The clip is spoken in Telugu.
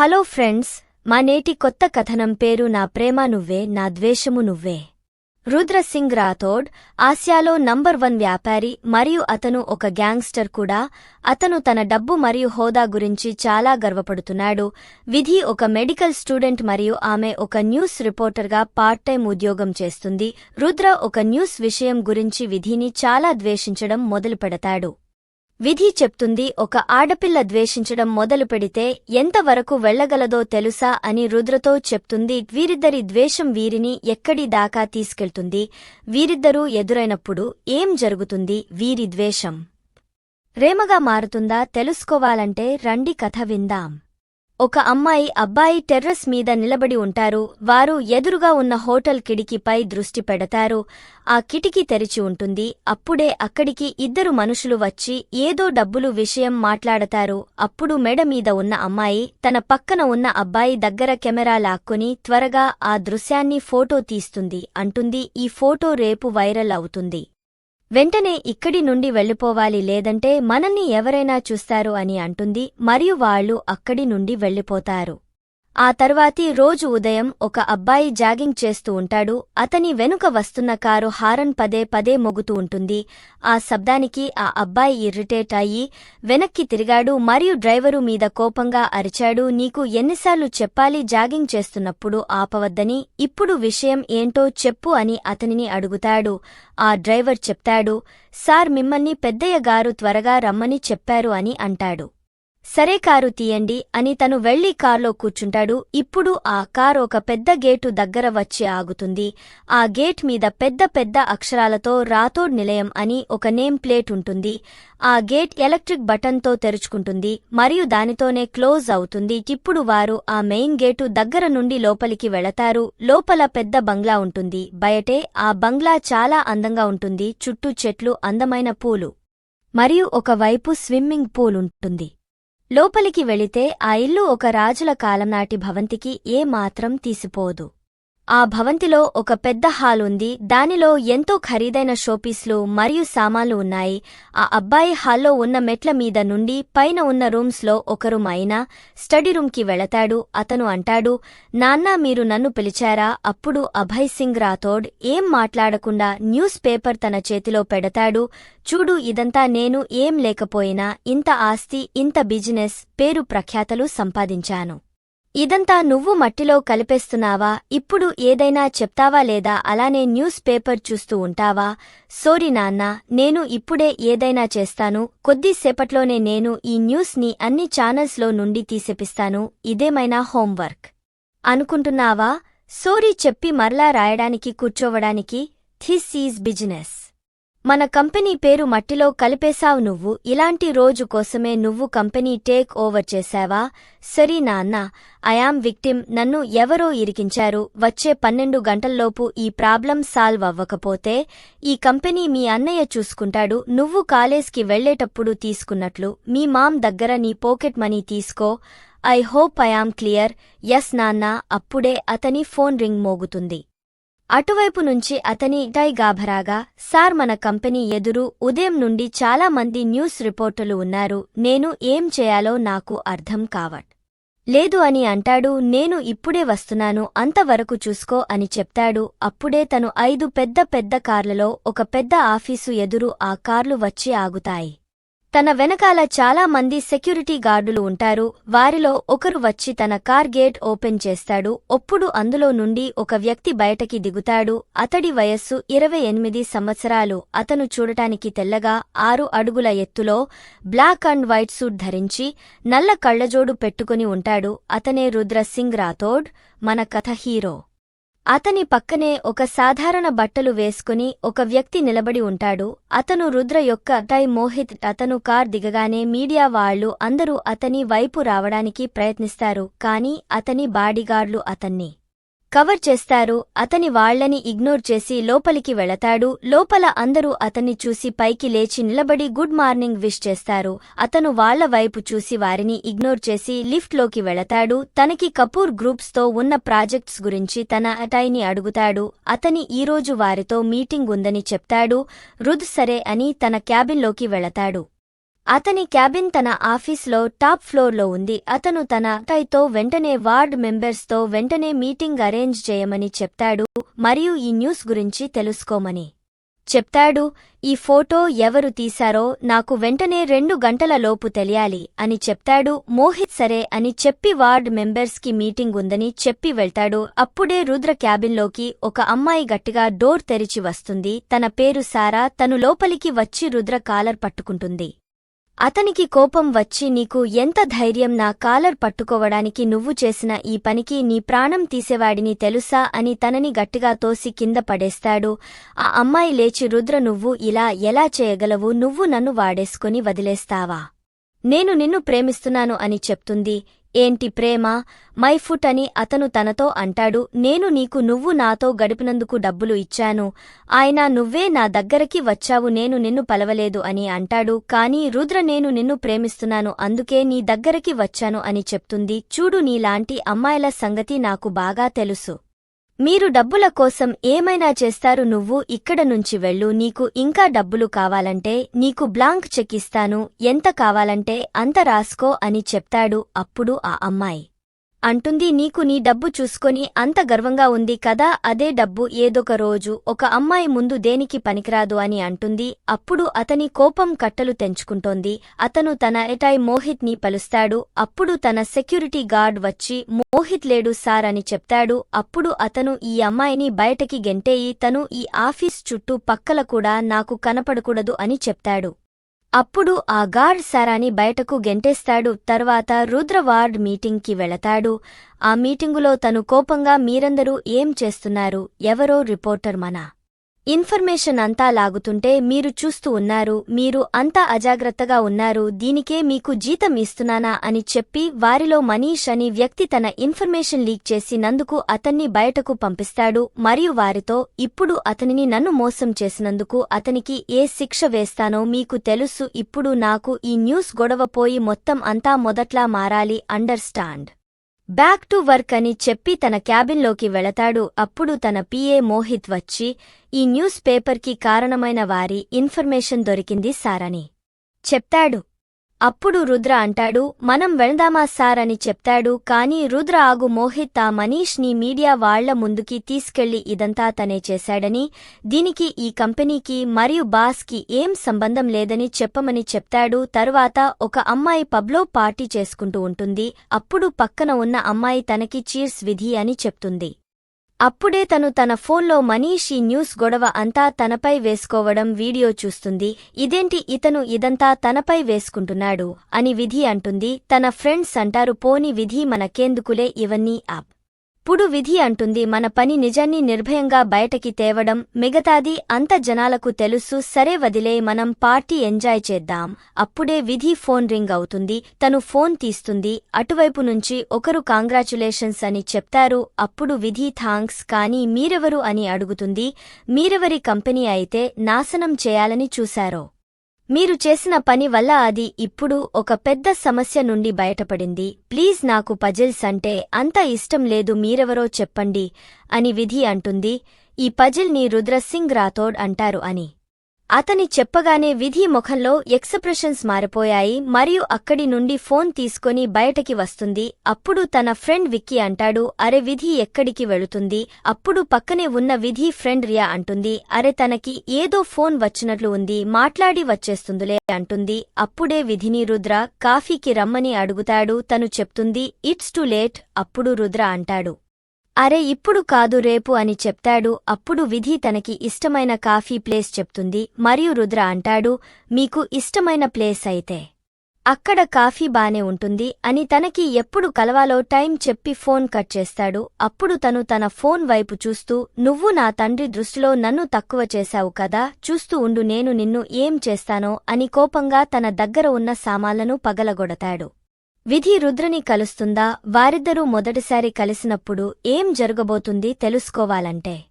హలో ఫ్రెండ్స్ మా నేటి కొత్త కథనం పేరు నా ప్రేమ నువ్వే నా ద్వేషము నువ్వే. రుద్ర సింగ్ రాథోడ్ ఆసియాలో నంబర్ వన్ వ్యాపారి మరియు అతను ఒక గ్యాంగ్స్టర్ కూడా. అతను తన డబ్బు మరియు హోదా గురించి చాలా గర్వపడుతున్నాడు. విధి ఒక మెడికల్ స్టూడెంట్ మరియు ఆమె ఒక న్యూస్ రిపోర్టర్గా పార్ట్ టైం ఉద్యోగం చేస్తుంది. రుద్ర ఒక న్యూస్ విషయం గురించి విధిని చాలా ద్వేషించడం మొదలుపెడతాడు. విధి చెప్తుంది ఒక ఆడపిల్ల ద్వేషించడం మొదలు పెడితే ఎంతవరకు వెళ్ళగలదో తెలుసా అని రుద్రతో చెప్తుంది వీరిద్దరి ద్వేషం వీరిని ఎక్కడి దాకా తీసుకెళ్తుంది వీరిద్దరూ ఎదురైనప్పుడు ఏం జరుగుతుంది వీరి ద్వేషం. రేమగా మారుతుందా తెలుసుకోవాలంటే రండి కథ విందాం. ఒక అమ్మాయి అబ్బాయి టెర్రస్ మీద నిలబడి ఉంటారు. వారు ఎదురుగా ఉన్న హోటల్ కిటికీపై దృష్టి పెడతారు. ఆ కిటికీ తెరిచి ఉంటుంది. అప్పుడే అక్కడికి ఇద్దరు మనుషులు వచ్చి ఏదో డబ్బులు విషయం మాట్లాడతారు. అప్పుడు మెడ మీద ఉన్న అమ్మాయి తన పక్కన ఉన్న అబ్బాయి దగ్గర కెమెరా లాక్కొని త్వరగా ఆ దృశ్యాన్ని ఫోటో తీస్తుంది అంటుంది. ఈ ఫోటో రేపు వైరల్ అవుతుంది. వెంటనే ఇక్కడి నుండి వెళ్ళిపోవాలి లేదంటే మనల్ని ఎవరైనా చూస్తారు అని అంటుంది మరియు వాళ్ళు అక్కడి నుండి వెళ్ళిపోతారు. ఆ తర్వాతి రోజు ఉదయం ఒక అబ్బాయి జాగింగ్ చేస్తూ ఉంటాడు. అతని వెనుక వస్తున్న కారు హారన్ పదే పదే మొగుతూ ఉంటుంది. ఆ శబ్దానికి ఆ అబ్బాయి ఇర్రిటేట్ అయ్యి వెనక్కి తిరిగాడు. మరియు డ్రైవరు మీద కోపంగా అరిచాడు. నీకు ఎన్నిసార్లు చెప్పాలి జాగింగ్ చేస్తున్నప్పుడు ఆపవద్దని. ఇప్పుడు విషయం ఏంటో చెప్పు అని అతనిని అడుగుతాడు. ఆ డ్రైవర్ చెప్తాడు సార్ మిమ్మల్ని పెద్దయ్య గారు త్వరగా రమ్మని చెప్పారు అని అంటాడు. సరే కారు తీయండి అని తను వెళ్ళి కార్లో కూర్చుంటాడు. ఇప్పుడు ఆ కార్ ఒక పెద్ద గేటు దగ్గర వచ్చి ఆగుతుంది. ఆ గేట్ మీద పెద్ద పెద్ద అక్షరాలతో రాథోడ్ నిలయం అని ఒక నేమ్ ప్లేట్ ఉంటుంది. ఆ గేట్ ఎలక్ట్రిక్ బటన్తో తెరుచుకుంటుంది మరియు దానితోనే క్లోజ్ అవుతుంది. ఇప్పుడు వారు ఆ మెయిన్ గేటు దగ్గర నుండి లోపలికి వెళతారు. లోపల పెద్ద బంగ్లా ఉంటుంది. బయటే ఆ బంగ్లా చాలా అందంగా ఉంటుంది. చుట్టూ చెట్లు అందమైన పూలు. మరియు ఒకవైపు స్విమ్మింగ్ పూల్ ఉంటుంది. లోపలికి వెళితే ఆ ఇల్లు ఒక రాజుల కాలంనాటి భవంతికి ఏ మాత్రం తీసిపోదు. ఆ భవంతిలో ఒక పెద్ద హాల్ ఉంది. దానిలో ఎంతో ఖరీదైన షోపీస్లు మరియు సామాన్లు ఉన్నాయి. ఆ అబ్బాయి హాల్లో ఉన్న మెట్ల మీద నుండి పైన ఉన్న రూమ్స్లో ఒక రూమ్ అయినా స్టడీ రూమ్కి వెళతాడు. అతను అంటాడు నాన్నా మీరు నన్ను పిలిచారా? అప్పుడు అభయ్ సింగ్ రాథోడ్ ఏం మాట్లాడకుండా న్యూస్ పేపర్ తన చేతిలో పెడతాడు. చూడు ఇదంతా నేను ఏం లేకపోయినా ఇంత ఆస్తి ఇంత బిజినెస్ పేరు ప్రఖ్యాతలు సంపాదించాను. ఇదంతా నువ్వు మట్టిలో కలిపేస్తున్నావా? ఇప్పుడు ఏదైనా చెప్తావా లేదా? అలానే న్యూస్ పేపర్ చూస్తూ ఉంటావా? సోరీ నాన్న నేను ఇప్పుడే ఏదైనా చేస్తాను. కొద్దిసేపట్లోనే నేను ఈ న్యూస్ని అన్ని ఛానల్స్లో నుండి తీసేపిస్తాను. ఇదేమైనా హోంవర్క్ అనుకుంటున్నావా? సోరీ చెప్పి మరలా రాయడానికి కూర్చోవడానికి థిస్ ఈజ్ బిజినెస్. మన కంపెనీ పేరు మట్టిలో కలిపేశావు నువ్వు. ఇలాంటి రోజు కోసమే నువ్వు కంపెనీ టేక్ ఓవర్ చేశావా? సరీ నాన్న ఐయామ్ విక్టిమ్. నన్ను ఎవరో ఇరికించారు. వచ్చే పన్నెండు గంటల్లోపు ఈ ప్రాబ్లం సాల్వ్ అవ్వకపోతే ఈ కంపెనీ మీ అన్నయ్య చూసుకుంటాడు. నువ్వు కాలేజ్కి వెళ్ళేటప్పుడు తీసుకున్నట్లు. మీ మామ్ దగ్గర నీ పోకెట్ మనీ తీసుకో. I hope I'm clear. Yes నాన్న అప్పుడే అతని ఫోన్ రింగ్ మోగుతుంది. అటువైపు నుంచి అతని డై గాభరాగా సార్ మన కంపెనీ ఎదురు ఉదయం నుండి చాలా మంది న్యూస్ రిపోర్టులు ఉన్నారు. నేను ఏం చేయాలో నాకు అర్థం కావట్. లేదు అని అంటాడు. నేను ఇప్పుడే వస్తున్నాను. అంతవరకు చూసుకో అని చెప్తాడు. అప్పుడే తను ఐదు పెద్ద పెద్ద కార్లలో ఒక పెద్ద ఆఫీసు ఎదురు ఆ కార్లు వచ్చి ఆగుతాయి. తన వెనకాల చాలా మంది సెక్యూరిటీ గార్డులు ఉంటారు. వారిలో ఒకరు వచ్చి తన కార్ గేట్ ఓపెన్ చేస్తాడు. ఒప్పుడు అందులో నుండి ఒక వ్యక్తి బయటకి దిగుతాడు. అతడి వయస్సు ఇరవై ఎనిమిది సంవత్సరాలు. అతను చూడటానికి తెల్లగా ఆరు అడుగుల ఎత్తులో బ్లాక్ అండ్ వైట్ సూట్ ధరించి నల్ల కళ్ళజోడు పెట్టుకుని ఉంటాడు. అతనే రుద్ర సింగ్ రాథోడ్ మన కథ హీరో. అతని పక్కనే ఒక సాధారణ బట్టలు వేసుకుని ఒక వ్యక్తి నిలబడి ఉంటాడు. అతను రుద్ర యొక్క టై మోహిత్ అతను కార్ దిగగానే మీడియా వాళ్ళు అందరూ అతని వైపు రావడానికి ప్రయత్నిస్తారు. కాని అతని బాడీగార్డ్లు అతన్ని కవర్ చేస్తారు అతని వాళ్ళని ఇగ్నోర్ చేసి లోపలికి వెళతాడు. లోపల అందరూ అతన్ని చూసి పైకి లేచి నిలబడి గుడ్ మార్నింగ్ విష్ చేస్తారు. అతను వాళ్ళ వైపు చూసి వారిని ఇగ్నోర్ చేసి లిఫ్ట్లోకి వెళతాడు. తనకి కపూర్ గ్రూప్స్తో ఉన్న ప్రాజెక్ట్స్ గురించి తన అటైని అడుగుతాడు. అతని ఈరోజు వారితో మీటింగ్ ఉందని చెప్తాడు. రుద్ సరే అని తన క్యాబిన్లోకి వెళతాడు. అతని క్యాబిన్ తన ఆఫీస్లో టాప్ ఫ్లోర్లో ఉంది. అతను తన టైతో వెంటనే వార్డ్ మెంబర్స్తో వెంటనే మీటింగ్ అరేంజ్ చేయమని చెప్తాడు. మరియు ఈ న్యూస్ గురించి తెలుసుకోమని చెప్తాడు. ఈ ఫోటో ఎవరు తీశారో నాకు వెంటనే రెండు గంటల లోపు తెలియాలి అని చెప్తాడు. మోహిత్ సరే అని చెప్పి వార్డ్ మెంబెర్స్కి మీటింగ్ ఉందని చెప్పి వెళ్తాడు. అప్పుడే రుద్ర క్యాబిన్లోకి ఒక అమ్మాయి గట్టిగా డోర్ తెరిచి వస్తుంది. తన పేరు సారా. తను లోపలికి వచ్చి రుద్ర కాలర్ పట్టుకుంటుంది. అతనికి కోపం వచ్చి నీకు ఎంత ధైర్యం నా కాలర్ పట్టుకోవడానికి నువ్వు చేసిన ఈ పనికి నీ ప్రాణం తీసేవాడిని తెలుసా? అని తనని గట్టిగా తోసి కింద పడేస్తాడు. ఆ అమ్మాయి లేచి రుద్ర నువ్వు ఇలా ఎలా చేయగలవు? నువ్వు నన్ను వాడేసుకుని వదిలేస్తావా? నేను నిన్ను ప్రేమిస్తున్నాను అని చెప్తుంది. ఏంటి ప్రేమ? మై ఫుట్ అని అతను తనతో అంటాడు. నేను నీకు నువ్వు నాతో గడిపినందుకు డబ్బులు ఇచ్చాను. ఆయన నువ్వే నా దగ్గరకి వచ్చావు. నేను నిన్ను పలవలేదు అని అంటాడు. కాని రుద్ర నేను నిన్ను ప్రేమిస్తున్నాను. అందుకే నీ దగ్గరకి వచ్చాను అని చెప్తుంది. చూడు నీలాంటి అమ్మాయిల సంగతి నాకు బాగా తెలుసు. మీరు డబ్బుల కోసం ఏమైనా చేస్తారు నువ్వు ఇక్కడ నుంచి వెళ్ళు నీకు ఇంకా డబ్బులు కావాలంటే నీకు బ్లాంక్ చెక్ ఇస్తాను ఎంత కావాలంటే అంత రాసుకో అని చెప్తాడు అప్పుడు ఆ అమ్మాయి. అంటుంది నీకు నీ డబ్బు చూసుకొని అంత గర్వంగా ఉంది కదా అదే డబ్బు ఏదొక రోజు ఒక అమ్మాయి ముందు దేనికి పనికిరాదు అని అంటుంది. అప్పుడు అతని కోపం కట్టలు తెంచుకుంటోంది. అతను తన ఎటాయ్ మోహిత్ని పలుస్తాడు. అప్పుడు తన సెక్యూరిటీ గార్డ్ వచ్చి మోహిత్ లేడు సార్ అని చెప్తాడు. అప్పుడు అతను ఈ అమ్మాయిని బయటకి గెంటేయి తను ఈ ఆఫీస్ చుట్టూ పక్కల కూడా నాకు కనపడకూడదు అని చెప్తాడు. అప్పుడు ఆ గార్డ్ సారాని బయటకు గెంటేస్తాడు. తర్వాత రుద్ర వార్డ్ మీటింగ్కి వెళతాడు. ఆ మీటింగులో తను కోపంగా మీరందరూ ఏం చేస్తున్నారు? ఎవరో రిపోర్టర్ మన ఇన్ఫర్మేషన్ అంతా లాగుతుంటే మీరు చూస్తూ ఉన్నారు మీరు అంతా అజాగ్రత్తగా ఉన్నారు దీనికే మీకు జీతం ఇస్తున్నానా అని చెప్పి వారిలో మనీష్ అని వ్యక్తి తన ఇన్ఫర్మేషన్ లీక్ చేసినందుకు అతన్ని బయటకు పంపిస్తాడు మరియు వారితో ఇప్పుడు అతనిని నన్ను మోసం చేసినందుకు అతనికి ఏ శిక్ష వేస్తానో మీకు తెలుసు ఇప్పుడు నాకు ఈ న్యూస్ గొడవ పోయి మొత్తం అంతా మొదట్లా మారాలి అండర్స్టాండ్. బ్యాక్ టు వర్క్ అని చెప్పి తన క్యాబిన్లోకి వెళతాడు. అప్పుడు తన పిఏ మోహిత్ వచ్చి ఈ న్యూస్ పేపర్కి కారణమైన వారి ఇన్ఫర్మేషన్ దొరికింది సారని చెప్తాడు. అప్పుడు రుద్ర అంటాడు మనం వెళ్దామా సార్ అని చెప్తాడు కానీ రుద్ర ఆగు మోహిత్ ఆ మనీష్ని మీడియా వాళ్ళ ముందుకి తీసుకెళ్ళి ఇదంతా తనే చేశాడని దీనికి ఈ కంపెనీకి మరియు బాస్కి ఏం సంబంధం లేదని చెప్పమని చెప్తాడు తరువాత ఒక అమ్మాయి పబ్లో పార్టీ చేసుకుంటూ ఉంటుంది అప్పుడు పక్కన ఉన్న అమ్మాయి తనకి చీర్స్ విధి అని చెప్తుంది. అప్పుడే తను తన ఫోన్లో మనీష్ ఈ న్యూస్ గొడవ అంతా తనపై వేసుకోవడం వీడియో చూస్తుంది. ఇదేంటి ఇతను ఇదంతా తనపై వేసుకుంటున్నాడు అని విధి అంటుంది. తన ఫ్రెండ్స్ అంటారు పోని విధి మనకేందుకులే ఇవన్నీ ఆప్ అప్పుడు విధి అంటుంది మన పని నిజాన్ని నిర్భయంగా బయటకి తేవడం మిగతాది అంత జనాలకు తెలుసు సరే వదిలే మనం పార్టీ ఎంజాయ్ చేద్దాం. అప్పుడే విధి ఫోన్ రింగ్ అవుతుంది తను ఫోన్ తీస్తుంది అటువైపు నుంచి ఒకరు కాంగ్రాచులేషన్స్ అని చెప్తారు అప్పుడు విధి థాంక్స్ కానీ మీరెవరు అని అడుగుతుంది మీరెవరి కంపెనీ అయితే నాశనం చేయాలని చూశారో. మీరు చేసిన పని వల్ల అది ఇప్పుడు ఒక పెద్ద సమస్య నుండి బయటపడింది. ప్లీజ్ నాకు పజిల్స్ అంటే అంత ఇష్టం లేదు మీరెవరో చెప్పండి అని విధి అంటుంది. ఈ పజిల్ని రుద్రసింగ్ రాథోడ్ అంటారు అని. అతని చెప్పగానే విధి ముఖంలో ఎక్స్ప్రెషన్స్ మారిపోయాయి మరియు అక్కడి నుండి ఫోన్ తీసుకొని బయటకి వస్తుంది. అప్పుడు తన ఫ్రెండ్ విక్కీ అంటాడు అరే విధి ఎక్కడికి వెళుతుంది? అప్పుడు పక్కనే ఉన్న విధి ఫ్రెండ్ రియా అంటుంది అరే తనకి ఏదో ఫోన్ వచ్చినట్లు ఉంది మాట్లాడి వచ్చేస్తుందిలే అంటుంది. అప్పుడే విధిని రుద్ర కాఫీకి రమ్మని అడుగుతాడు తను చెప్తుంది ఇట్స్ టు లేట్ అప్పుడు రుద్ర అంటాడు. అరే ఇప్పుడు కాదు రేపు అని చెప్తాడు. అప్పుడు విధి తనకి ఇష్టమైన కాఫీ ప్లేస్ చెప్తుంది. మరియు రుద్ర అంటాడు మీకు ఇష్టమైన ప్లేస్ అయితే అక్కడ కాఫీ బానే ఉంటుంది అని తనకి ఎప్పుడు కలవాలో టైం చెప్పి ఫోన్ కట్ చేస్తాడు. అప్పుడు తను తన ఫోన్ వైపు చూస్తూ నువ్వు నా తండ్రి దృష్టిలో నన్ను తక్కువ చేశావు కదా చూస్తూ ఉండు నేను నిన్ను ఏం చేస్తానో అని కోపంగా తన దగ్గర ఉన్న సామాన్లను పగలగొడతాడు. విధి రుద్రని కలుస్తుందా? వారిద్దరూ మొదటిసారి కలిసినప్పుడు ఏం జరగబోతుంది తెలుసుకోవాలంటే?